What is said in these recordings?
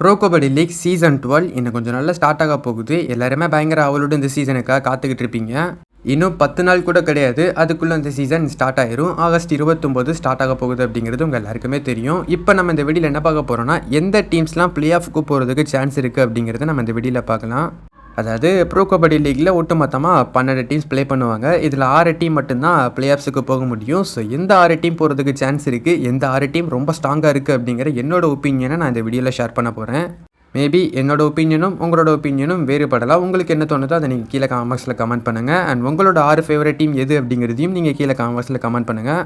Bro kabaddi league season twelve இன்னும் கொஞ்சம் நல்லா ஸ்டார்ட் ஆக போகுது. எல்லாருமே பயங்கர அவளோட இந்த சீசனுக்காக காத்துக்கிட்டு இருப்பீங்க. இன்னும் பத்து நாள் கூட கிடையாது. அதுக்குள்ளே இந்த சீசன் ஸ்டார்ட் ஆயிரும். ஆகஸ்ட் இருபத்தொம்போது ஸ்டார்ட் ஆக போகுது அப்படிங்கிறது உங்கள் எல்லாருக்குமே தெரியும். இப்போ நம்ம இந்த வெடியில் என்ன பார்க்க போகிறோம்னா எந்த டீம்ஸ்லாம் பிளே ஆஃப்க்கு போகிறதுக்கு சான்ஸ் இருக்குது அப்படிங்கிறத நம்ம இந்த வெடியில் பார்க்கலாம். அதாவது ப்ரோ கபடி லீக்கில் ஒட்டுமொத்தமாக பன்னெண்டு டீம்ஸ் ப்ளே பண்ணுவாங்க. இதில் ஆறு டீம் மட்டும்தான் பிளே ஆஃப்ஸுக்கு போக முடியும். ஸோ எந்த ஆறு டீம் போகிறதுக்கு சான்ஸ் இருக்குது எந்த ஆறு டீம் ரொம்ப ஸ்ட்ராங்காக இருக்குது அப்படிங்கிற என்னோட ஒப்பீனியனை நான் இந்த வீடியோவில் ஷேர் பண்ண போகிறேன் மேபி என்னோட ஒப்பீனியனும் உங்களோட ஒப்பீனியனும் வேறுபடலாம் உங்களுக்கு என்ன தோணுதோ அதை நீங்கள் கீழே காமெண்ட்ஸில் கமெண்ட் பண்ணுங்கள் அண்ட் உங்களோட ஆறு ஃபேவரட் டீம் எது அப்படிங்கிறதையும் நீங்கள் கீழே காமெண்ட்ஸில் கமெண்ட் பண்ணுங்கள்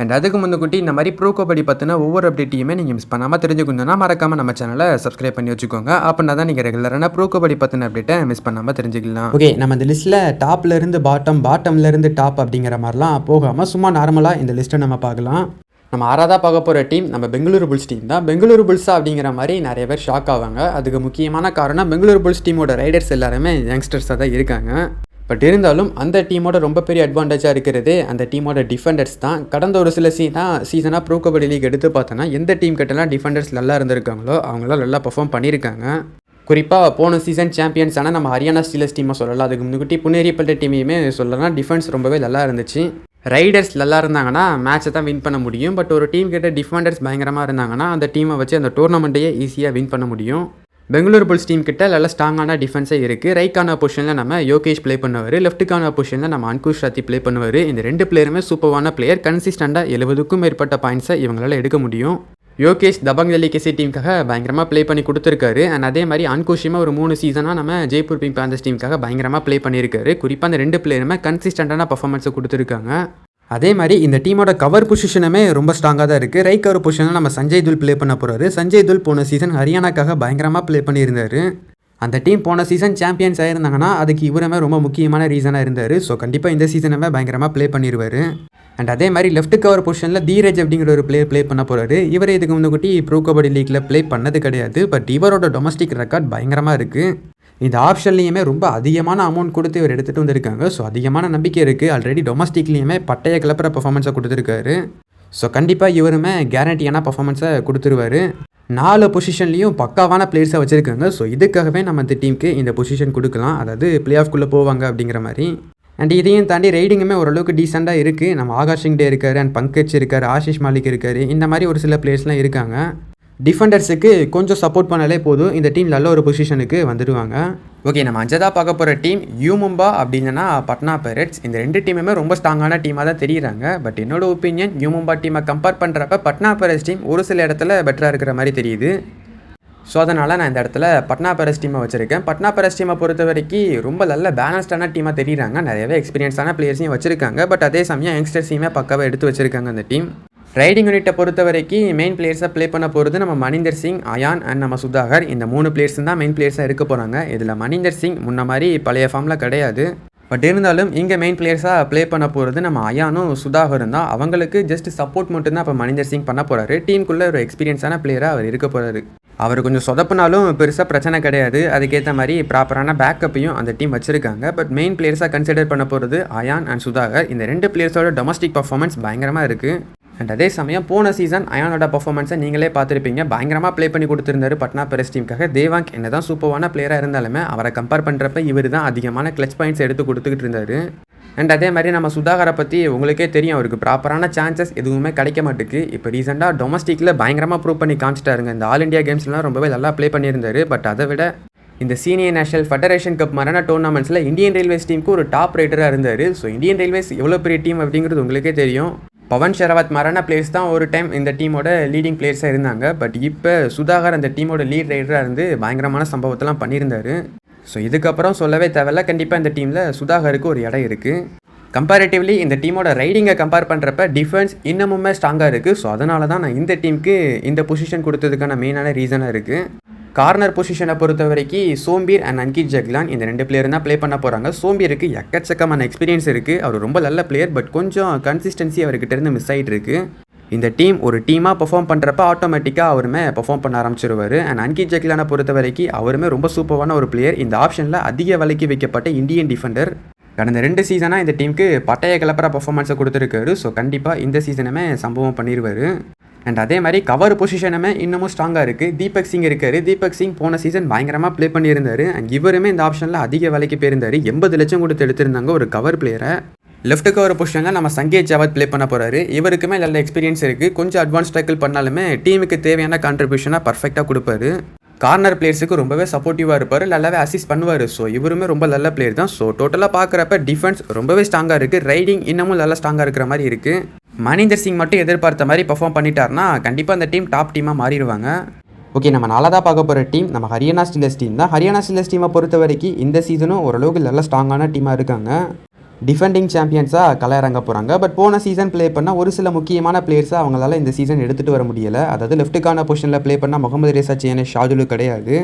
அண்ட் அதுக்கு முன்னக்கூட்டி இந்த மாதிரி ப்ரோ கபடி பற்றின ஒவ்வொரு அப்டேட்டையுமே நீங்கள் மிஸ் பண்ணாமல் தெரிஞ்சுக்கணுன்னா மறக்காமல் நம்ம சேனலை சப்ஸ்கிரைப் பண்ணி வச்சுக்கோங்க. அப்படின்னா தான் நீங்கள் ரெகுலரான ப்ரோ கபடி பற்றின அப்டேட்டை மிஸ் பண்ணாமல் தெரிஞ்சுக்கலாம். ஓகே நம்ம இந்த லிஸ்ட்டில் டாப்லேருந்து பாட்டம் பாட்டம்லேருந்து டாப் அப்படிங்கிற மாதிரிலாம் போகாமல் சும்மா நார்மலாக இந்த லிஸ்ட்டை நம்ம பார்க்கலாம். நம்ம ஆறாவதாக பார்க்க போகிற டீம் நம்ம பெங்களூரு புல்ஸ் டீம் தான். பெங்களூரு புல்ஸா அப்படிங்கிற மாதிரி நிறைய பேர் ஷாக் ஆவாங்க. அதுக்கு முக்கியமான காரணம் பெங்களூரு புல்ஸ் டீமோட ரைடர்ஸ் எல்லாருமே யங்ஸ்டர்ஸாக தான் இருக்காங்க. பட் இருந்தாலும் அந்த டீமோட ரொம்ப பெரிய அட்வான்டேஜாக இருக்கிறது அந்த டீமோட டிஃபெண்டர்ஸ் தான். கடந்த ஒரு சில சீனா சீசனாக ப்ரோ கபடி லீக் எடுத்து பார்த்தோன்னா எந்த டீம் கிட்டலாம் டிஃபெண்டர்ஸ் நல்லா இருந்திருக்காங்களோ அவங்களாம் நல்லா பர்ஃபார்ம் பண்ணியிருக்காங்க. குறிப்பாக போன சீசன் சாம்பியன்ஸ் ஆனால் நம்ம ஹரியானா ஸ்டீலர்ஸ் டீமை சொல்லலாம். அதுக்கு முன்னாடி புனேரிப்பட்ட டீமையுமே சொல்லலாம் டிஃபென்ஸ் ரொம்பவே நல்லா இருந்துச்சு. ரைடர்ஸ் நல்லா இருந்தாங்கன்னா மேட்சை தான் வின் பண்ண முடியும். பட் ஒரு டீம் கிட்ட டிஃபெண்டர்ஸ் பயங்கரமாக இருந்தாங்கன்னா அந்த டீமை வச்சு அந்த டோர்னமெண்ட்டையே ஈஸியாக வின் பண்ண முடியும். பெங்களூர் புல்ஸ் டீம் கிட்ட நல்ல ஸ்ட்ராங்கான டிஃபென்ஸே இருக்குது ரைக்கான பொசிஷனில் நம்ம யோகேஷ் ப்ளே பண்ணுவார். லெஃப்ட்டுக்கான பொசிஷனில் நம்ம அன்குஷ் ராத்தி ப்ளே பண்ணுவார். இந்த ரெண்டு பிளேயருமே சூப்பரான பிளேயர் கன்சிஸ்டண்டாக எழுபதுக்கும் மேற்பட்ட பாயிண்ட்ஸை இவங்களால் எடுக்க முடியும். யோகேஷ் தபங் டெல்லி கேசி டீமுக்காக பயங்கரமாக ப்ளே பண்ணி கொடுத்துருக்காரு. அண்ட் அதே மாதிரி அன்குஷியமாக ஒரு மூணு சீசனாக நம்ம ஜெய்ப்பூர் பிங்க் பேந்தர்ஸ் டீமுக்காக பயங்கரமாக ப்ளே பண்ணியிருக்காரு. குறிப்பாக அந்த ரெண்டு பிளேயருமே கன்சிஸ்டண்டான பர்ஃபார்மன்ஸை கொடுத்துருக்காங்க. அதே மாதிரி இந்த டீமோட கவர் பொசிஷனுமே ரொம்ப ஸ்ட்ராங்காக தான் இருக்குது ரைட் கவர் பொசிஷனில் நம்ம சஞ்சய் துல் ப்ளே பண்ண போகிறாரு சஞ்சய் துல் போன சீசன் ஹரியானாக்காக பயங்கரமாக ப்ளே பண்ணியிருந்தாரு. அந்த டீம் போன சீசன் சாம்பியன்ஸ் ஆயிருந்தாங்கன்னா அதுக்கு இவருமே ரொம்ப முக்கியமான ரீசனாக இருந்தார். ஸோ கண்டிப்பாக இந்த சீசனுமே பயங்கரமாக ப்ளே பண்ணிடுவார் அண்ட் அதே மாதிரி லெஃப்ட் கவர் பொசிஷனில் தீரஜ் அப்படிங்கிற ஒரு பிளேயர் ப்ளே பண்ண போகிறாரு இவர் இதுக்கு முன்னாடி ப்ரோ கபடி லீக்கில் ப்ளே பண்ணது கிடையாது. பட் இவரோட டொமஸ்டிக் ரெக்கார்ட் பயங்கரமாக இருக்குது இந்த ஆப்ஷன்லேயுமே ரொம்ப அதிகமான அமௌண்ட் கொடுத்து இவர் எடுத்துகிட்டு வந்திருக்காங்க. ஸோ அதிகமான நம்பிக்கை இருக்குது ஆல்ரெடி டொமஸ்டிக்லேயுமே பட்டைய கிளப்புற பர்ஃபார்மன்ஸை கொடுத்துருக்காரு. ஸோ கண்டிப்பாக இவருமே கேரண்டியான பர்ஃபார்மன்ஸை கொடுத்துருவாரு. நாலு பொசிஷன்லேயும் பக்காவான பிளேயர்ஸை வச்சுருக்காங்க. ஸோ இதுக்காகவே நம்ம இந்த டீமுக்கு இந்த பொசிஷன் கொடுக்கலாம். அதாவது பிளே ஆஃப்குள்ளே போவாங்க அப்படிங்கிற மாதிரி. அண்ட் இதையும் தாண்டி ரைடிங்குமே ஓரளவுக்கு டீசெண்டாக இருக்குது நம்ம ஆகாஷ் சிங்டே இருக்கார். அண்ட் பங்கஜ் இருக்கார். ஆஷிஷ் மாலிக் இருக்கார். இந்த மாதிரி ஒரு சில பிளேயர்ஸ்லாம் இருக்காங்க. டிஃபெண்டர்ஸுக்கு கொஞ்சம் சப்போர்ட் பண்ணாலே போதும். இந்த டீம் நல்ல ஒரு பொசிஷனுக்கு வந்துடுவாங்க. ஓகே நம்ம அஞ்சதா பார்க்க போகிற டீம் யூமும்பா அப்படின்னா பட்னா பைரட்ஸ் இந்த ரெண்டு டீமுமே ரொம்ப ஸ்ட்ராங்கான டீமாக தான் தெரியுறாங்க. பட் என்னோட ஒப்பீனியன் யூமும்பா டீமை கம்பேர் பண்ணுறப்ப பட்னா பைரட்ஸ் டீம் ஒரு சில இடத்துல பெட்டராக இருக்கிற மாதிரி தெரியுது. ஸோ அதனால் நான் இந்த இடத்துல பட்னா பேரஸ் டீமை வச்சுருக்கேன். பட்னா பேரஸ் டீமை பொறுத்த வரைக்கும் ரொம்ப நல்ல பேலன்ஸ்டான டீமாக தெரியுறாங்க. நிறையவே எக்ஸ்பீரியன்ஸான பிளேயர்ஸையும் வச்சுருக்காங்க. பட் அதே சமயம் யங்ஸ்டர்ஸையுமே பக்காவாக எடுத்து வச்சுருக்காங்க அந்த டீம் ரைடிங் யூனிட்டை பொறுத்த வரைக்கும் மெயின் பிளேயர்ஸாக ப்ளே பண்ண போகிறது நம்ம மணிந்தர் சிங் அயான் அண்ட் நம்ம சுதாகர். இந்த மூணு பிளேயர்ஸ் தான் மெயின் பிளேயர்ஸாக இருக்க போகிறாங்க இதில் மணிந்தர் சிங் முன்ன மாதிரி பழைய ஃபார்மில் கிடையாது. பட் இருந்தாலும் இங்கே மெயின் பிளேயர்ஸாக ப்ளே பண்ண போகிறது நம்ம அயானும் சுதாகரும் தான். அவங்களுக்கு ஜஸ்ட் சப்போர்ட் மட்டும்தான் இப்போ மணிந்தர் சிங் பண்ண போகிறாரு டீமுக்குள்ளே ஒரு எக்ஸ்பீரியன்ஸான பிளேயராக அவர் இருக்க போகிறாரு அவர் கொஞ்சம் சொதப்புனாலும் பெருசாக பிரச்சனை கிடையாது. அதுக்கேற்ற மாதிரி ப்ராப்பரான பேக்கப்பையும் அந்த டீம் வச்சுருக்காங்க. பட் மெயின் பிளேயர்ஸாக கன்சிடர் பண்ண போகிறது அயான் அண்ட் சுதாகர். இந்த ரெண்டு பிளேயர்ஸோட டொமஸ்டிக் பர்ஃபார்மன்ஸ் பயங்கரமாக இருக்குது அண்ட் அதே சமயம் போன சீசன் அயானோட பர்ஃபார்மன்ஸை நீங்களே பார்த்துருப்பீங்க. பயங்கரமாக ப்ளே பண்ணி கொடுத்துருந்தாரு பட்னா பெரஸ் டீமுக்காக தேவாங்க் என்ன தான் சூப்பரான பிளேயராக இருந்தாலுமே அவரை கம்பேர் பண்ணுறப்ப இவர் தான் அதிகமான கிளச் பாயிண்ட்ஸ் எடுத்து கொடுத்துக்கிட்டு இருந்தாரு. அண்ட் அதே மாதிரி நம்ம சுதாகரை பற்றி உங்களுக்கே தெரியும். அவருக்கு ப்ராப்பரான சான்சஸ் எதுவுமே கிடைக்க மாட்டுக்கு. இப்போ ரீசெண்டாக டொமஸ்டிக்கில் பயங்கரமாக ப்ரூவ் பண்ணி காமிச்சிட்டாருங்க. இந்த ஆல் இண்டியா கேம்ஸ்லாம் ரொம்பவே நல்லா ப்ளே பண்ணியிருந்தாரு. பட் அதை விட இந்த சீனியர் நேஷனல் ஃபெடரேஷன் கப் மாதிரியான டோர்னமெண்ட்ஸில் இந்தியன் ரயில்வேஸ் டீமுக்கு ஒரு டாப் ரைட்டராக இருந்தார். ஸோ இந்தியன் ரயில்வேஸ் எவ்வளோ பெரிய டீம் அப்படிங்கிறது உங்களுக்கே தெரியும். பவன் ஷெராவத் மரண பிளேயர்ஸ் தான் ஒரு டைம் இந்த டீமோட லீடிங் பிளேயர்ஸாக இருந்தாங்க. பட் இப்போ சுதாகர் அந்த டீமோட லீட் ரைடராக இருந்து பயங்கரமான சம்பவத்தெல்லாம் பண்ணியிருந்தாரு. ஸோ இதுக்கப்புறம் சொல்லவே தேவையில்ல. கண்டிப்பாக இந்த டீமில் சுதாகருக்கு ஒரு இடம் இருக்குது கம்பேரிட்டிவ்லி இந்த டீமோட ரைடிங்கை கம்பேர் பண்ணுறப்ப டிஃபென்ஸ் இன்னமுமே ஸ்ட்ராங்காக இருக்குது ஸோ அதனால தான் நான் இந்த டீமுக்கு இந்த பொசிஷன் கொடுத்ததுக்கான மெயினான ரீசனாக இருக்குது கார்னர் பொசிஷனை பொறுத்த வரைக்கும் சோம்பீர் அண்ட் அன்கித் ஜக்லான் இந்த ரெண்டு பிளேயர் தான் ப்ளே பண்ண போகிறாங்க சோம்பீருக்கு எக்கச்சக்கமான எக்ஸ்பீரியன்ஸ் இருக்குது அவர் ரொம்ப நல்ல பிளேயர் பட் கொஞ்சம் கன்சிஸ்டன்சி அவர்கிட்டருந்து மிஸ் ஆகிட்டு இருக்கு. இந்த டீம் ஒரு டீமாக பெர்ஃபார்ம் பண்ணுறப்ப ஆட்டோமேட்டிக்காக அவருமே பெர்ஃபார்ம் பண்ண ஆரம்பிச்சிருவார். அண்ட் அன்கித் ஜக்லானை பொறுத்த வரைக்கும் அவருமே ரொம்ப சூப்பரான ஒரு பிளேயர் இந்த ஆப்ஷனில் அதிக விலைக்கு வைக்கப்பட்ட இந்தியன் டிஃபெண்டர் கடந்த ரெண்டு சீசனாக இந்த டீமுக்கு பட்டைய கிளப்புற பர்ஃபார்மன்ஸை கொடுத்துருக்காரு. ஸோ கண்டிப்பாக இந்த சீசனுமே சம்பவம் பண்ணிடுவார் அண்ட் அதே மாதிரி கவர் பொசிஷனுமே இன்னமும் ஸ்ட்ராங்காக இருக்குது தீபக் சிங் இருக்காரு. தீபக் சிங் போன சீசன் பயங்கரமாக ப்ளே பண்ணியிருந்தார். அண்ட் இவருமே இந்த ஆப்ஷனில் அதிக விலைக்கு போயிருந்தாரு. எண்பது லட்சம் கொடுத்து எடுத்திருந்தாங்க ஒரு கவர் பிளேயரை லெஃப்ட் கவர் பொசிஷனில் நம்ம சங்கேஜ் ஜாவத் ப்ளே பண்ண போகிறாரு இவருக்குமே நல்ல எக்ஸ்பீரியன்ஸ் இருக்குது கொஞ்சம் அட்வான்ஸ் டேக்கிள் பண்ணாலுமே டீமுக்கு தேவையான கான்ட்ரிபியூஷனாக பர்ஃபெக்டாக கொடுப்பாரு. கார்னர் பிளேயர்ஸுக்கு ரொம்பவே சப்போர்ட்டிவாக இருப்பார். நல்லாவே அசிஸ்ட் பண்ணுவார். ஸோ இவருமே ரொம்ப நல்ல பிளேயர் தான். ஸோ டோட்டலாக பார்க்குறப்ப டிஃபென்ஸ் ரொம்பவே ஸ்ட்ராங்காக இருக்குது ரைடிங் இன்னமும் நல்லா ஸ்ட்ராங்காக இருக்கிற மாதிரி இருக்குது மணிந்தர் சிங் மட்டும் எதிர்பார்த்த மாதிரி பர்ஃபார்ம் பண்ணிட்டாருன்னா கண்டிப்பாக அந்த டீம் டாப் டீமாக மாறிடுவாங்க. ஓகே நம்ம நாளாக பார்க்க போகிற டீம் நம்ம ஹரியானா ஸ்டீலர்ஸ் டீம் தான். ஹரியானா ஸ்டீலர்ஸ் டீமை பொறுத்த வரைக்கும் இந்த சீசனும் ஓரளவுக்கு நல்ல ஸ்ட்ராங்கான டீமாக இருக்காங்க. டிஃபெண்டிங் சாம்பியன்ஸாக கலையிறங்க போகிறாங்க பட் போன சீசன் ப்ளே பண்ணால் ஒரு சில முக்கியமான பிளேயர்ஸை அவங்களால இந்த சீசன் எடுத்துகிட்டு வர முடியலை. அதாவது லெஃப்ட்டுக்கான பொசிஷனில் ப்ளே பண்ணால் முகமது ரேசா சேனே ஷாஜுலு கிடையாது.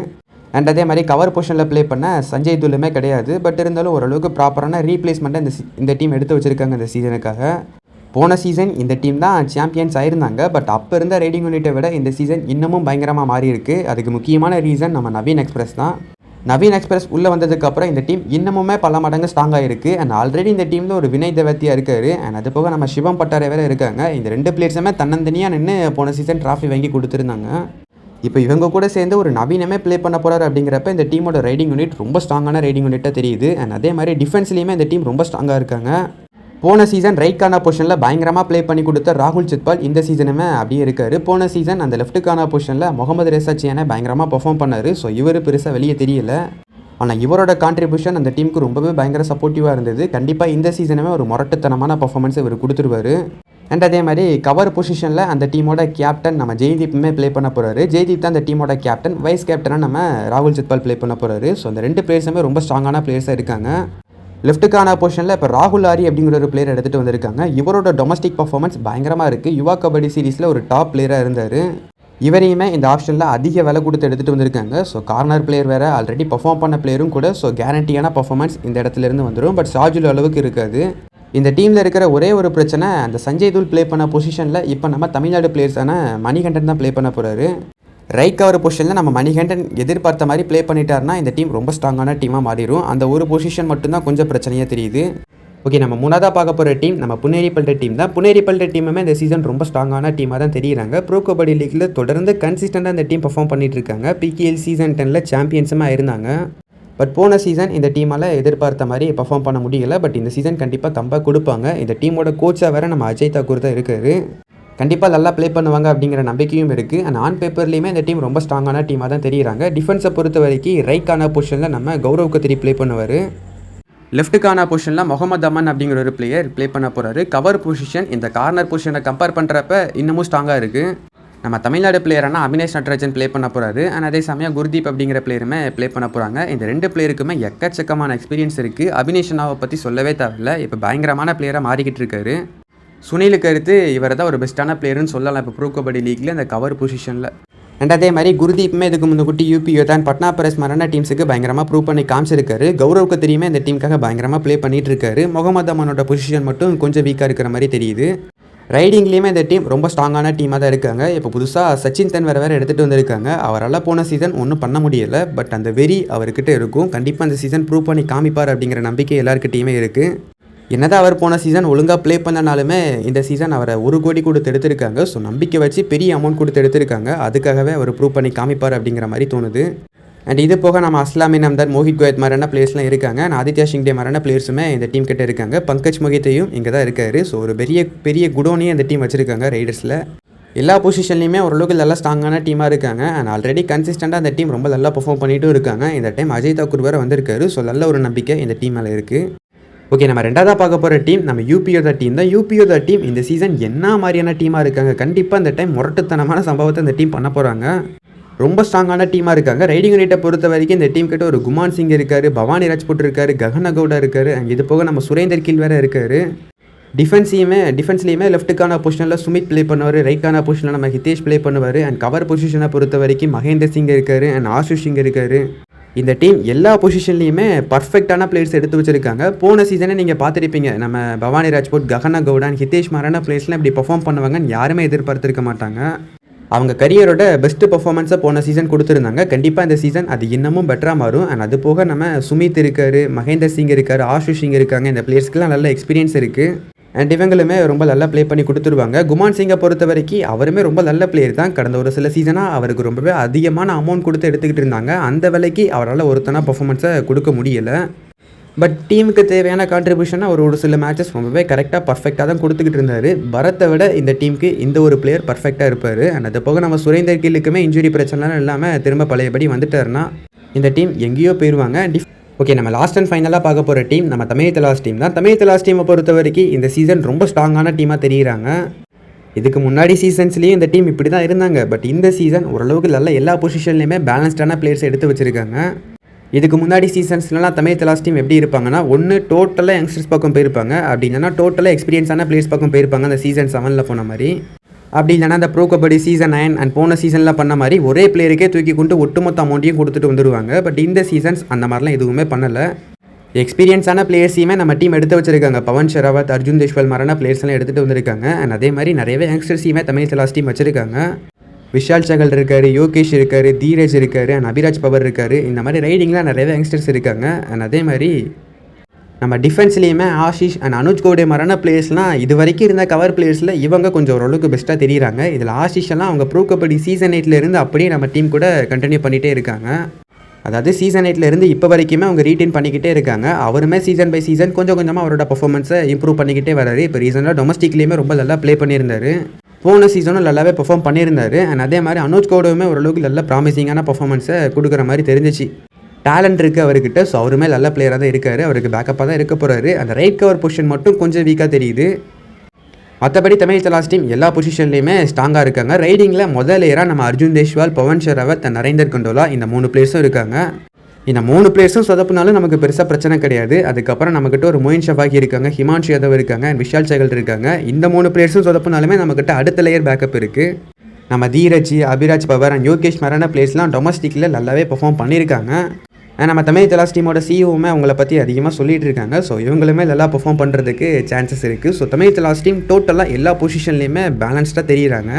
அண்ட் அதே மாதிரி கவர் பொஷனில் ப்ளே பண்ண சஞ்சய் துல்லுமே கிடையாது. பட் இருந்தாலும் ஓரளவுக்கு ப்ராப்பரான ரீப்ளேஸ்மெண்ட்டை இந்த இந்த டீம் எடுத்து வச்சுருக்காங்க இந்த சீசனுக்காக போன சீசன் இந்த டீம் தான் சாம்பியன்ஸ் ஆயிருந்தாங்க. பட் அப்போ இருந்த ரைடிங் யூனிட்டை விட இந்த சீசன் இன்னமும் பயங்கரமாக மாறி இருக்கு அதுக்கு முக்கியமான ரீசன் நம்ம நவீன் எக்ஸ்பிரஸ் தான். நவீன் எக்ஸ்பிரஸ் உள்ளே வந்ததுக்கப்புறம் இந்த டீம் இன்னமுமே பல மடங்கு ஸ்ட்ராங்காக இருக்குது அண்ட் ஆல்ரெடி இந்த டீமில் ஒரு வினய் தேவத்தியாக இருக்காரு. அண்ட் அது போக நம்ம சிவம் பட்டாரை வேற இருக்காங்க. இந்த ரெண்டு பிளேயர்ஸுமே தன்னந்தனியாக நின்று போன சீசன் ட்ராஃபி வாங்கி கொடுத்துருந்தாங்க. இப்போ இவங்க கூட சேர்ந்து ஒரு நவீனமே ப்ளே பண்ண போகிறாரு அப்படிங்கிறப்ப இந்த டீமோட ரைடிங் யூனிட் ரொம்ப ஸ்ட்ராங்கான ரைடிங் யூனிட்டாக தெரியுது. அண்ட் அதே மாதிரி டிஃபென்ஸ்லேயுமே இந்த டீம் ரொம்ப ஸ்ட்ராங்காக இருக்காங்க. போன சீசன் ரைட்கான பொசிஷனில் பயங்கரமாக ப்ளே பண்ணி கொடுத்த ராகுல் சித்பால் இந்த சீசனுமே அப்படியே இருக்காரு. போன சீசன் அந்த லெஃப்ட்டுக்கான பொசிஷனில் முகமது ரேசாச்சியானே பயங்கரமாக பெர்ஃபார்ம் பண்ணார். ஸோ இவர் பெருசாக வெளியே தெரியல. ஆனால் இவரோட கான்ட்ரிபியூஷன் அந்த டீமுக்கு ரொம்பவே பயங்கர சப்போர்ட்டிவாக இருந்தது. கண்டிப்பாக இந்த சீசனுமே ஒரு முரட்டுத்தனமான பர்ஃபார்மன்ஸ் இவர் கொடுத்துருவாரு. அண்ட் அதே மாதிரி கவர் பொசிஷனில் அந்த டீமோட கேப்டன் நம்ம ஜெய்தீப்புமே ப்ளே பண்ண போகிறாரு ஜெய்தீப் தான் அந்த டீமோட கேப்டன் வைஸ் கேப்டனாக நம்ம ராகுல் சித்பால் ப்ளே பண்ண போகிறாரு ஸோ அந்த ரெண்டு பிளேயர்ஸுமே ரொம்ப ஸ்ட்ராங்கான பிளேயர்ஸாக இருக்காங்க. லெஃப்ட்டுக்கான பொசிஷனில் இப்போ ராகுல் ஆரி அப்படிங்கிற ஒரு பிளேயர் எடுத்துகிட்டு வந்திருக்காங்க. இவரோட டொமஸ்டிக் பர்ஃபார்மன்ஸ் பயங்கரமாக இருக்குது யுவா கபடி சீரிஸில் ஒரு டாப் பிளேயராக இருந்தார். இவரையுமே இந்த ஆப்ஷனில் அதிக விலை கொடுத்து எடுத்துகிட்டு வந்திருக்காங்க. ஸோ கார்னர் பிளேயர் வேறு ஆல்ரெடி பர்ஃபார்ம் பண்ண பிளேயரும் கூட ஸோ கேரண்டியான பர்ஃபார்மன்ஸ் இந்த இடத்துல இருந்து வந்துடும் பட் சார்ஜில் அளவுக்கு இருக்காது. இந்த டீமில் இருக்கிற ஒரே ஒரு பிரச்சனை அந்த சஞ்சய் தூல் ப்ளே பண்ண பொசிஷனில் இப்போ நம்ம தமிழ்நாடு பிளேயர்ஸான மணிகண்டன் தான் ப்ளே பண்ண போகிறாரு ரைட் கவர் பொசிஷனில் நம்ம மணிகண்டன் எதிர்பார்த்த மாதிரி ப்ளே பண்ணிட்டாருன்னா இந்த டீம் ரொம்ப ஸ்ட்ராங்கான டீமாக மாறிடும் அந்த ஒரு பொசிஷன் மட்டும்தான் கொஞ்சம் பிரச்சனையாக தெரியுது. ஓகே நம்ம மூணாவதாக பார்க்க போகிற டீம் நம்ம புனேரிப்பல்ட டீம் தான். புனேரிப்பல்ட டீமுமே இந்த சீசன் ரொம்ப ஸ்ட்ராங்கான டீமாக தான் தெரியுறாங்க. ப்ரோ கபடி லீக்கில் தொடர்ந்து கன்சிஸ்டண்ட்டாக இந்த டீம் பர்ஃபார்ம் பண்ணிட்டு இருக்காங்க. பிகேஎல் சீசன் டெனில் சாம்பியன்ஸுமாக இருந்தாங்க. பட் போன சீசன் இந்த டீமால் எதிர்பார்த்த மாதிரி பர்ஃபார்ம் பண்ண முடியலை. பட் இந்த சீசன் கண்டிப்பாக கம்பேக் கொடுப்பாங்க. இந்த டீமோட கோச்சாக வேறு நம்ம அஜய் தாக்கூர் தான் இருக்காரு. கண்டிப்பாக நல்லா ப்ளே பண்ணுவாங்க அப்படிங்கிற நம்பிக்கையும் இருக்குது அண்ட் ஆன் பேப்பர்லேயுமே இந்த டீம் ரொம்ப ஸ்ட்ராங்கான டீமாக தான் தெரியுறாங்க. டிஃபென்ஸை பொறுத்த வரைக்கும் ரைக்கான பொசிஷனில் நம்ம கௌரவ் கத்திரி ப்ளே பண்ணுவார். லெஃப்ட்டுக்கான பொசிஷனில் முகமது அமன் அப்படிங்கிற ஒரு பிளேயர் ப்ளே பண்ண போகிறாரு கவர் பொசிஷன் இந்த கார்னர் பொசிஷனை கம்பேர் பண்ணுறப்ப இன்னமும் ஸ்ட்ராங்காக இருக்குது நம்ம தமிழ்நாடு பிளேயரான அபினேஷ் நட்ராஜன் ப்ளே பண்ண போகிறாரு அண்ட் அதே சமயம் குர்தீப் அப்படிங்கிற பிளேயருமே ப்ளே பண்ண போகிறாங்க இந்த ரெண்டு பிளேயருக்குமே எக்கச்சக்கமான எக்ஸ்பீரியன்ஸ் இருக்குது அபினேஷனாவை பற்றி சொல்லவே தேவையில்ல. இப்போ பயங்கரமான பிளேயராக மாறிக்கிட்டு இருக்காரு. சுனிலுக்கு அடுத்து இவரை தான் ஒரு பெஸ்ட்டான பிளேயர்னு சொல்லலாம். இப்போ ப்ரோ கபடி லீக்ல அந்த கவர் பொசிஷனில் அண்ட் அதே மாதிரி குருதீப்புமே இதுக்கு முன்ன குட்டி யூபிஓ தான் பட்னா பரஸ் மரண டீம்ஸுக்கு பயங்கரமாக ப்ரூவ் பண்ணி காமிச்சிருக்காரு. கௌரவுக்கு தெரியுமே இந்த டீமுக்காக பயங்கரமாக ப்ளே பண்ணிட்டு இருக்காரு முகமது அமனோட பொசிஷன் மட்டும் கொஞ்சம் வீக்காக இருக்கிற மாதிரி தெரியுது. ரைடிங்லேயுமே இந்த டீம் ரொம்ப ஸ்ட்ராங்கான டீமாக தான் இருக்காங்க. இப்போ புதுசாக சச்சின் தன் வேறு வேறு எடுத்துகிட்டு வந்திருக்காங்க. அவரால் போன சீசன் ஒன்றும் பண்ண முடியலை. பட் அந்த வெறி அவர்கிட்ட இருக்கும். கண்டிப்பாக அந்த சீசன் ப்ரூவ் பண்ணி காமிப்பார் அப்படிங்கிற நம்பிக்கை எல்லாருக்கிட்டையுமே இருக்குது என்னதான் அவர் போன சீசன் ஒழுங்காக ப்ளே பண்ணனாலுமே இந்த சீசன் அவரை ஒரு கோடி கொடுத்து எடுத்திருக்காங்க. ஸோ நம்பிக்கை வச்சு பெரிய அமௌண்ட் கொடுத்து எடுத்திருக்காங்க. அதுக்காகவே அவர் ப்ரூவ் பண்ணி காமிப்பார் அப்படிங்கிற மாதிரி தோணுது. அண்ட் இது போக நம்ம அஸ்லாமின் அம்தார் மோஹித் கோயத் மாதிரியான பிளேயர்ஸ்லாம் இருக்காங்க. அண்ட் ஆதித்யா ஷிங்டே மாதிரியான பிளேயர்ஸுமே இந்த டீம் கிட்ட இருக்காங்க. பங்கஜ் மொஹித்தையும் இங்கே தான் இருக்காரு. ஸோ ஒரு பெரிய பெரிய குடோனையும் இந்த டீம் வச்சுருக்காங்க ரைடர்ஸில் எல்லா பொசிஷன்லையுமே ஓரளவுக்கு நல்லா ஸ்ட்ராங்கான டீமாக இருக்காங்க. அண்ட் ஆல்ரெடி கன்சிஸ்டண்ட்டாக அந்த டீம் ரொம்ப நல்லா பர்ஃபார்ம் பண்ணிட்டும் இருக்காங்க. இந்த டைம் அஜய் தாக்கூர் வேறு வந்திருக்காரு. ஸோ நல்ல ஒரு நம்பிக்கை இந்த டீம் மேலே இருக்குது ஓகே நம்ம ரெண்டாவதாக பார்க்க போகிற டீம் நம்ம யூபிஓ டீம் தான். யூபிஓ டீம் இந்த சீசன் என்ன மாதிரியான டீமாக இருக்காங்க? கண்டிப்பாக இந்த டைம் முரட்டுத்தனமான சம்பவத்தை இந்த டீம் பண்ண போகிறாங்க ரொம்ப ஸ்ட்ராங்கான டீமாக இருக்காங்க. ரைடிங் யூனிட்டை பொறுத்த வரைக்கும் இந்த டீம் கிட்ட ஒரு குமான் சிங் இருக்கார் பவானி ராஜ்புட் இருக்கார் ககனகவுடா இருக்கார் இருக்காரு இது போக நம்ம சுரேந்தர் கீழ் வேற இருக்கார். டிஃபென்ஸையுமே டிஃபென்ஸ்லையுமே லெஃப்ட்டுக்கான பொசிஷனில் சுமித் ப்ளே பண்ணுவார் ரைட்டான பொசிஷனில் நம்ம ஹிதேஷ் ப்ளே பண்ணுவார். அண்ட் கவர் பொசிஷனை பொறுத்த வரைக்கும் மகேந்திர சிங் இருக்கார் அண்ட் ஆஷுஷ் சிங் இருக்கார். இந்த டீம் எல்லா பொசிஷன்லையுமே பர்ஃபெக்டான பிளேயர்ஸ் எடுத்து வச்சிருக்காங்க. போன சீசனே நீங்கள் பார்த்துருப்பீங்க நம்ம பவானி ராஜ்போட் ககனா கவுடான் ஹிதேஷ் மாரான பிளேயர்ஸ்லாம் இப்படி பர்ஃபார்ம் பண்ணுவாங்கன்னு யாருமே எதிர்பார்த்துருக்க மாட்டாங்க. அவங்க கரியரோட பெஸ்ட் பர்ஃபார்மன்ஸை போன சீசன் கொடுத்துருந்தாங்க. கண்டிப்பாக இந்த சீசன் அது இன்னமும் பெட்டராக மாறும். அண்ட் அது போக நம்ம சுமித் இருக்காரு மகேந்தர் சிங் இருக்காரு ஆஷு சிங் இருக்காங்க. இந்த பிளேயர்ஸ்க்கெலாம் நல்ல எக்ஸ்பீரியன்ஸ் இருக்குது அண்ட் இவங்களுமே ரொம்ப நல்லா ப்ளே பண்ணி கொடுத்துருவாங்க. குமான் சிங்கை பொறுத்த வரைக்கும் அவருமே ரொம்ப நல்ல பிளேயர் தான். கடந்த ஒரு சில சீசனாக அவருக்கு ரொம்பவே அதிகமான அமௌண்ட் கொடுத்து எடுத்துக்கிட்டு இருந்தாங்க. அந்த விலைக்கு அவரால் ஒருத்தனா பர்ஃபார்மன்ஸை கொடுக்க முடியலை. பட் டீமுக்கு தேவையான கான்ட்ரிபியூஷனாக ஒரு ஒரு சில மேட்சஸ் ரொம்பவே கரெக்டாக பர்ஃபெக்டாக தான் கொடுத்துக்கிட்டு இருந்தார். பரத்தை விட இந்த டீமுக்கு இந்த ஒரு பிளேயர் பர்ஃபெக்டாக இருப்பார். அண்ட் அது போக நம்ம சுரேந்தர் கீழுக்குமே இன்ஜுரி பிரச்சனைலாம் இல்லாமல் திரும்ப பழையபடி வந்துட்டாருன்னா இந்த டீம் எங்கேயோ போயிடுவாங்க டிஃப் ஓகே நம்ம லாஸ்ட் அண்ட் ஃபைனலாக பார்க்க போகிற டீம் நம்ம தமிழ் தலாஸ் டீம் தான். தமிழ் தலாஸ் டீமை பொறுத்த வரைக்கும் இந்த சீசன் ரொம்ப ஸ்ட்ராங்கான டீமாக தெரியுறாங்க. இதுக்கு முன்னாடி சீசன்ஸ்லேயும் இந்த டீம் இப்படி தான் இருந்தாங்க. பட் இந்த சீசன் ஓரளவுக்கு நல்ல எல்லா பொசிஷன்லேயுமே பேலன்ஸ்டான பிளேயர்ஸ் எடுத்து வச்சுருக்காங்க. இதுக்கு முன்னாடி சீசன்ஸ்லாம் தமிழ் தலாஸ் டீம் எப்படி இருப்பாங்கன்னா ஒன்று டோட்டலாக யங்ஸ்டர்ஸ் பக்கம் போயிருப்பாங்க. அப்படி இல்லைன்னா டோட்டலாக எக்ஸ்பீரியன்ஸான பிளேயர்ஸ் பக்கம் போயிருப்பாங்க. அந்த சீசன் செவனில் போன மாதிரி. அப்படி இல்லைனா அந்த pro kabaddi season nine and போன சீசனில் பண்ண மாதிரி ஒரே பிளேயருக்கே தூக்கி கொண்டு ஒட்டுமொத்த அமௌண்ட்டையும் கொடுத்துட்டு வந்துடுவாங்க பட் இந்த சீசன்ஸ் அந்த மாதிரிலாம் எதுவுமே பண்ணலை. எக்ஸ்பீரியன்ஸான பிளேயர்ஸையுமே நம்ம டீம் எடுத்து வச்சிருக்காங்க. பவன் ஷெராவத் அர்ஜுன் தேஷ்வல் மாதிரியான பிளேயர்ஸ்லாம் எடுத்துகிட்டு வந்திருக்காங்க. அண்ட் அதே மாதிரி நிறையவே யங்ஸ்டர்ஸையுமே தமிழ் செலாஸ் டீம் வச்சிருக்காங்க. விஷால் சகல் இருக்கார் யோகேஷ் இருக்கார் தீரஜ் இருக்கார் அண்ட் அபிராஜ் பவர் இருக்கார். இந்த மாதிரி ரைடிங்லாம் நிறையவே யங்ஸ்டர்ஸ் இருக்காங்க. அண்ட் அதே மாதிரி நம்ம டிஃபென்ஸ்லேயுமே ஆஷிஷ் அண்ட் அனுஜ் கோடே மாதிரியான பிளேயர்ஸ்லாம் இது வரைக்கும் இருந்த கவர் பிளேயர்ஸில் இவங்க கொஞ்சம் ஓரளவுக்கு பெஸ்ட்டாக தெரியுறாங்க. இதில் ஆஷிஷ் எல்லாம் அவங்க ப்ரூ கபடி சீசன் இருந்து அப்படியே நம்ம டீம் கூட கண்டினியூ பண்ணிகிட்டே இருக்காங்க. அதாவது சீசன் இருந்து இப்போ வரைக்குமே அவங்க ரீட்டைன் பண்ணிக்கிட்டே இருக்காங்க. அவருமே சீசன் பை சீசன் கொஞ்சம் கொஞ்சமாக அவரோட பர்ஃபார்மன்ஸை இம்ப்ரூவ் பண்ணிக்கிட்டே வராரு. இப்போ ரீசெண்டாக டொமஸ்டிக்லேயுமே ரொம்ப நல்லா ப்ளே பண்ணியிருந்தாரு. போன சீசனும் நல்லாவே பெர்ஃபார்ம் பண்ணியிருந்தாரு. அண்ட் அதே மாதிரி அனுஜ் கோடவுமே ஓரளவுக்கு நல்ல ப்ராமிசிங்கான பர்ஃபார்மன்ஸை கொடுக்குற மாதிரி தெரிஞ்சிச்சு. டேலண்ட் இருக்குது அவர்கிட்ட ஸோ அவருமே நல்ல பிளேயராக தான் இருக்கார். அவருக்கு பேக்கப்பாக தான் இருக்க போகிறாரு அந்த ரைட் கவர் பொசிஷன் மட்டும் கொஞ்சம் வீக்காக தெரியுது. மற்றபடி தமிழ் தலாஸ் டீம் எல்லா பொசிஷன்லையுமே ஸ்ட்ராங்காக இருக்காங்க. ரைடிங்கில் முதல் லேயராக நம்ம அர்ஜுன் தேஷ்வால் பவன் ஷெராவத் நரேந்தர் கண்டோலா இந்த மூணு பிளேயர்ஸும் இருக்காங்க. இந்த மூணு பிளேயர்ஸும் சொதப்புனாலும் நமக்கு பெருசாக பிரச்சனை கிடையாது. அதுக்கப்புறம் நம்மக்கிட்ட ஒரு மோயின் ஷபாகி இருக்காங்க ஹிமான்ஷு யாதவ் இருக்காங்க விஷால் சகல் இருக்காங்க. இந்த மூணு பிளேயர்ஸும் சொதப்புனாலுமே நம்மக்கிட்ட அடுத்த லேயர் பேக்கப் இருக்குது நம்ம தீரஜ் அபிராஜ் பவர் அண்ட் யோகேஷ் மரான பிளேஸ்லாம் டொமஸ்டிக்கில் நல்லாவே பெர்ஃபார்ம் பண்ணியிருக்காங்க நம்ம தமிழ் தலாஸ் டீமோட சிஇஓவுமே அவங்கள பற்றி அதிகமாக சொல்லிகிட்டு இருக்காங்க. ஸோ இவங்களுமே நல்லா பெர்ஃபார்ம் பண்ணுறதுக்கு சான்சஸ் இருக்குது ஸோ தமிழ் தலாஸ் டீம் டோட்டலாக எல்லா பொசிஷன்லேயுமே பேலன்ஸ்டாக தெரியுறாங்க.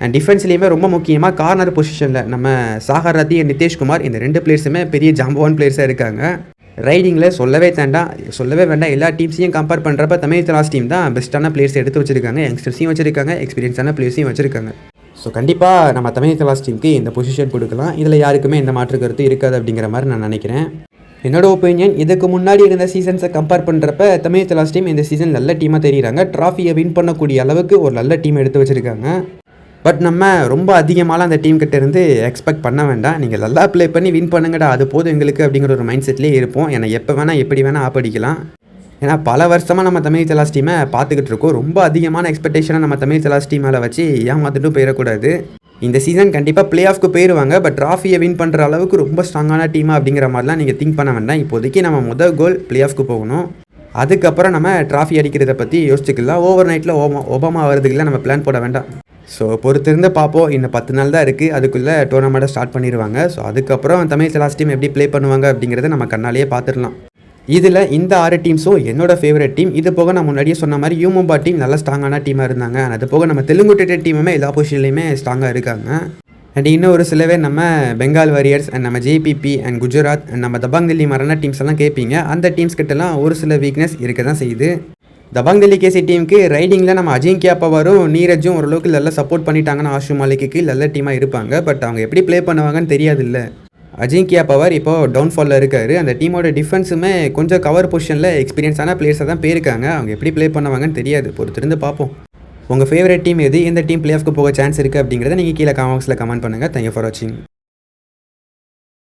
அண்ட் டிஃபென்ஸ்லேயுமே ரொம்ப முக்கியமாக கார்னர் பொசிஷனில் நம்ம சாகர் ரத்தி அண்ட் நிதிஷ்குமார் இந்த ரெண்டு பிளேயர்ஸுமே பெரிய ஜாம்பவான் பிளேயர்ஸாக இருக்காங்க. ரைடிங்கில் சொல்லவே வேண்டாம். சொல்லவே வேண்டாம். எல்லா டீம்ஸையும் கம்பேர் பண்ணுறப்ப தமிழ் தலாஸ் டீம் தான் பெஸ்ட்டான பிளேயர்ஸ் எடுத்து வச்சிருக்காங்க. யங்ஸ்டர்ஸையும் வச்சிருக்காங்க. எக்ஸ்பீரியன்ஸான பிளேயர்ஸையும் வச்சிருக்காங்க. ஸோ கண்டிப்பாக நம்ம தமிழ் தலாஸ் டீமுக்கு இந்த பொசிஷன் கொடுக்கலாம். இதில் யாருக்குமே இந்த மாற்று கருத்து இருக்காது அப்படிங்கிற மாதிரி நான் நினைக்கிறேன். என்னோட ஒப்பீனியன் இதுக்கு முன்னாடி இருந்த சீசன்ஸை கம்பேர் பண்ணுறப்ப தமிழ் தலாஸ் டீம் இந்த சீசன் நல்ல டீமாக தெரியுறாங்க. ட்ராஃபியை வின் பண்ணக்கூடிய அளவுக்கு ஒரு நல்ல டீம் எடுத்து வச்சுருக்காங்க. பட் நம்ம ரொம்ப அதிகமாகலாம் அந்த டீம் கிட்ட இருந்து எக்ஸ்பெக்ட் பண்ண வேண்டாம். நீங்கள் நல்லா ப்ளே பண்ணி வின் பண்ணுங்கடா அது போதும் எங்களுக்கு அப்படிங்கிற ஒரு மைண்ட் செட்லேயே இருப்போம். ஏன்னா எப்போ வேணால் எப்படி வேணால் ஆப்படிக்கலாம் ஏன்னா பல வருஷமாக நம்ம தமிழ் தலாஸ் டீமை பார்த்துக்கிட்டு இருக்கோம் ரொம்ப அதிகமான எக்ஸ்பெக்டேஷனை நம்ம தமிழ் தலாஸ் டீம் மேலே வச்சு ஏமாத்திட்டும் போயிடக்கூடாது. இந்த சீசன் கண்டிப்பாக பிளே ஆஃப்க்கு போயிடுவாங்க பட் ட்ராஃபியை வின் பண்ணுற அளவுக்கு ரொம்ப ஸ்ட்ராங்கான டீமாக அப்படிங்கிற மாதிரிலாம் நீங்கள் திங்க் பண்ண வேண்டாம். இப்போதைக்கு நம்ம முதல் கோல் பிளே ஆஃப்க்கு போகணும். அதுக்கப்புறம் நம்ம ட்ராஃபி அடிக்கிறத பற்றி யோசிச்சுக்கலாம். ஓவர் நைட்டில் ஓமா ஒபாமா வரதுக்குலாம் நம்ம பிளான் போட வேண்டாம். ஸோ பொறுத்திருந்து பார்ப்போம். இன்னும் பத்து நாள் தான் இருக்குது அதுக்குள்ளே டோர்னமெண்ட்டை ஸ்டார்ட் பண்ணிடுவாங்க. ஸோ அதுக்கப்புறம் தமிழ் செலாஸ் டீம் எப்படி ப்ளே பண்ணுவாங்க அப்படிங்கிறத நம்ம கண்ணாலேயே பார்த்துடலாம். இதில் இந்த ஆறு டீம்ஸும் என்னோட ஃபேவரட் டீம் இது போக நான் முன்னாடியே சொன்ன மாதிரி யூமும்பா டீம் நல்லா ஸ்ட்ராங்கான டீமாக இருந்தாங்க. அது போக நம்ம தெலுங்கு டெட்டட் டீமுமே எல்லா பொசிஷன்லையுமே ஸ்ட்ராங்காக இருக்காங்க. அண்ட் இன்னும் ஒரு சிலவே நம்ம பெங்கால் வாரியர்ஸ் அண்ட் நம்ம ஜேபிபி அண்ட் குஜராத் அண்ட் நம்ம தபாங் தில்லி மாதிரியான டீம்ஸ் எல்லாம் கேட்பீங்க அந்த டீம்ஸ் கிட்டலாம் ஒரு சில வீக்னஸ் இருக்க தான் செய்யுது தபாங் தில்லி கேசி டீமுக்கு ரைடிங்கில் நம்ம அஜிங்கியா பவரும் நீரஜும் ஓரளவுக்கு நல்லா சப்போர்ட் பண்ணிட்டாங்கன்னு ஆஷு மாலிக்கு நல்ல டீமாக இருப்பாங்க. பட் அவங்க எப்படி ப்ளே பண்ணுவாங்கன்னு தெரியாதுல்ல. அஜிங்கியா பவர் இப்போ டவுன்ஃபாலில் இருக்காரு. அந்த டீமோட டிஃபென்ஸுமே கொஞ்சம் கவர் பொசிஷனில் எக்ஸ்பீரியன்ஸான பிளேயர்ஸாக தான் போயிருக்காங்க. அவங்க எப்படி ப்ளே பண்ணுவாங்கன்னு தெரியாது. பொறுத்திருந்து பார்ப்போம். உங்கள் ஃபேவரட் டீம் எது? எந்த டீம் பிளே ஆஃப்க்கு போக சான்ஸ் இருக்குது அப்படிங்கிறத நீங்கள் கீழே காமெண்ட்ஸில் கமெண்ட் பண்ணுங்கள் தேங்க்யூ ஃபார் வாட்சிங்